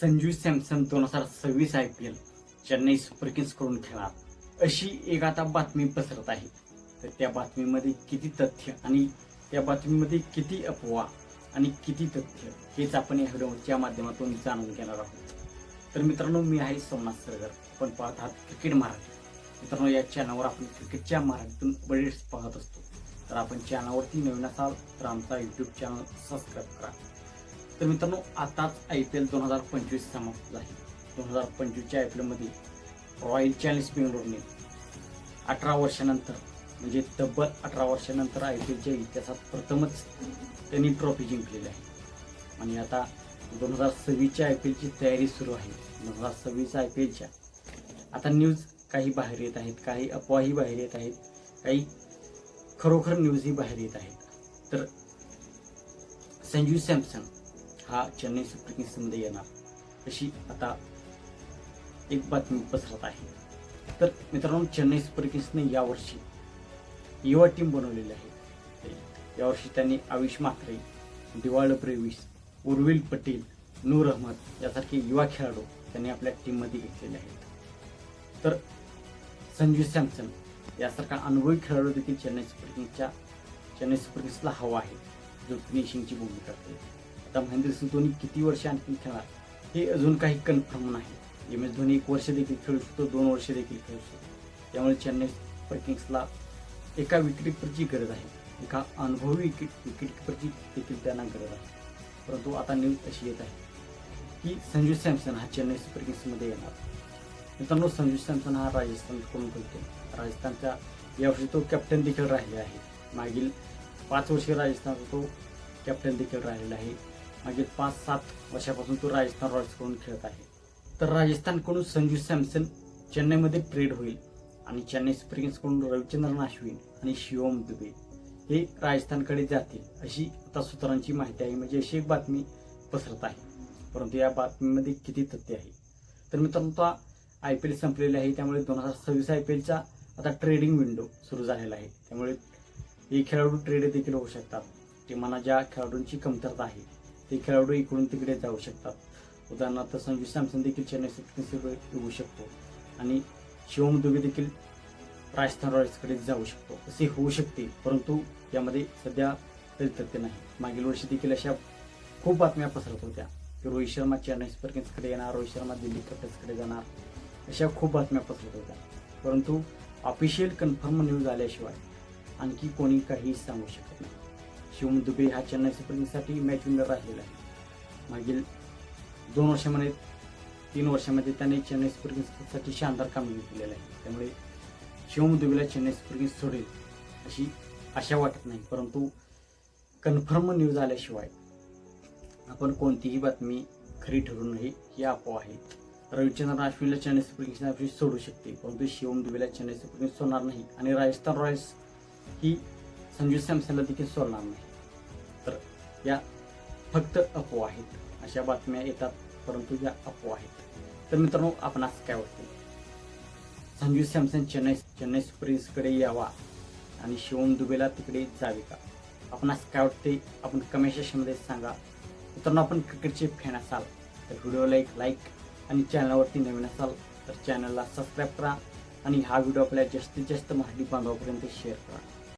संजू सॅमसन दोन हजार सव्वीस I P L Chennai Super किंग्सकडून खेळणार. अशी एक आता बातमी पसरत आहे. तर त्या बातमीमध्ये किती तथ्य आणि त्या बातमीमध्ये किती अफवा आणि किती तथ्य हेच आपण या व्हिडिओच्या माध्यमातून जाणून घेणार आहोत. तर मित्रांनो मी आहे सोमनाथ सरगर. आपण पाहत आहात क्रिकेट मराठी. मित्रांनो या चॅनलवर आपण क्रिकेटच्या मराठीतून अपडेट्स पाहत असतो. तर आपण चॅनलवरती नवीन असाल तर आमचा यूट्यूब चॅनल सबस्क्राईब करा. तर मित्रांनो आताच आय पी एल दोन हजार पंचवीस समाप्त झाली. दोन हजार पंचवीसच्या आय पी एलमध्ये रॉयल चॅलेंज बेंगलोरने अठरा वर्षानंतर म्हणजे तब्बल अठरा वर्षानंतर आय पी एलच्या इतिहासात प्रथमच त्यांनी ट्रॉफी जिंकलेली आहे. आणि आता दोन हजार सव्वीसच्या आय पी एलची तयारी सुरू आहे. दोन हजार सव्वीस आय पी एलच्या आता न्यूज काही बाहेर येत आहेत काही अफवाही बाहेर येत आहेत काही खरोखर न्यूजही बाहेर येत आहेत. तर संजू सॅमसन हा चेन्नई सुपर किंग्समध्ये येणार. अशी आता एक बातमी पसरत आहे. तर मित्रांनो चेन्नई सुपर किंग्सने यावर्षी युवा टीम बनवलेली आहे. यावर्षी त्यांनी आयुष म्हात्रे दिवाळ प्रेविस उर्विल पटेल नूर अहमद यासारखे युवा खेळाडू त्यांनी आपल्या टीममध्ये घेतलेले आहेत. तर संजू सॅमसन यासारखा अनुभवी खेळाडू देखील चेन्नई सुपर किंग्सच्या चेन्नई सुपर किंग्सला हवा आहे जो फिनिशिंगची भूमिका करते. आता महेंद्र सिंग धोनी किती वर्ष आणखी खेळणार? हे अजून काही कन्फर्म नाही. एम एस धोनी एक वर्ष देखील खेळू शकतो दोन वर्ष देखील खेळू शकतो. त्यामुळे चेन्नई सुपर किंग्सला एका विकेटकीपरची गरज आहे. एका अनुभवी विकेट विकेटकीपरची देखील त्यांना गरज आहे. परंतु आता न्यूज अशी येत आहे की संजू सॅमसन हा चेन्नई सुपर किंग्समध्ये येणार. मित्रांनो संजू सॅमसन हा राजस्थानकडून खेळतो राजस्थानच्या यावर्षी तो कॅप्टन देखील राहिला आहे. मागील पाच वर्षे राजस्थानचा तो कॅप्टन देखील राहिलेला आहे. मागील पाच सात वर्षापासून तो राजस्थान रॉयल्सकडून खेळत आहे. तर राजस्थानकडून संजू सॅमसन चेन्नईमध्ये ट्रेड होईल आणि चेन्नई सुपर किंग्सकडून रविचंद्रन अश्विन आणि शिवम दुबे हे राजस्थानकडे जातील अशी आता सूत्रांची माहिती आहे. म्हणजे अशी एक बातमी पसरत आहे. परंतु या बातमीमध्ये किती तथ्य आहे? तर मित्रांनो आता आय पी एल संपलेले आहे. त्यामुळे दोन हजार सव्वीस आय पी एलचा आता ट्रेडिंग विंडो सुरू झालेला आहे. त्यामुळे हे खेळाडू ट्रेड देखील होऊ शकतात. टीमांना ज्या खेळाडूंची कमतरता आहे. ते खेळाडू इकडून तिकडे जाऊ शकतात. उदाहरणार्थ संजू सॅमसन देखील चेन्नई सुपर येऊ शकतो. आणि शिवम दुबे देखील राजस्थान रॉयल्सकडे जाऊ शकतो. असे होऊ शकते परंतु यामध्ये सध्या तरी तथ्य नाही. मागील वर्षी देखील अशा खूप बातम्या पसरत होत्या की रोहित शर्मा चेन्नई सुपर किंग्सकडे येणार रोहित शर्मा दिल्ली कॅपिटल्सकडे जाणार. अशा खूप बातम्या पसरत होत्या. परंतु ऑफिशियल कन्फर्म न्यूज आल्याशिवाय आणखी कोणी काही सांगू शकत नाही. शिवम दुबे हा चेन्नई सुपर किंग्ससाठी मॅच विनर राहिलेला आहे. मागील दोन वर्षामध्ये तीन वर्षामध्ये त्याने चेन्नई सुपर किंग्ससाठी शानदार कामगिरी केलेलं आहे. त्यामुळे शिवम दुबेला चेन्नई सुपर किंग्स सोडेल अशी आशा वाटत नाही. परंतु कन्फर्म न्यूज आल्याशिवाय आपण कोणतीही बातमी खरी ठरू नये ही अफवा आहे. रविचंद्रन अश्विनला चेन्नई सुपर किंग्सने सोडू शकते. परंतु शिवम दुबेला चेन्नई सुपर किंग्स सोडणार नाही. आणि राजस्थान रॉयल्स ही संजू सॅमसनला देखील सोडणार नाही. तर या फक्त अफवा आहेत. अशा बातम्या येतात परंतु या अफवा आहेत. तर मित्रांनो आपणास काय वाटते? संजू सॅमसन चेन्नई चेन्नई सुपर किंग्सकडे यावा आणि शिवम दुबेला तिकडे जावे का? आपणास काय वाटते आपण कमेंट सेक्शनमध्ये सांगा. मित्रांनो आपण क्रिकेटचे फॅन असाल तर व्हिडिओला एक लाईक आणि चॅनलवरती नवीन असाल तर चॅनलला सबस्क्राईब करा आणि हा व्हिडिओ आपल्या जास्तीत जास्त माहिती बांधवापर्यंत शेअर करा.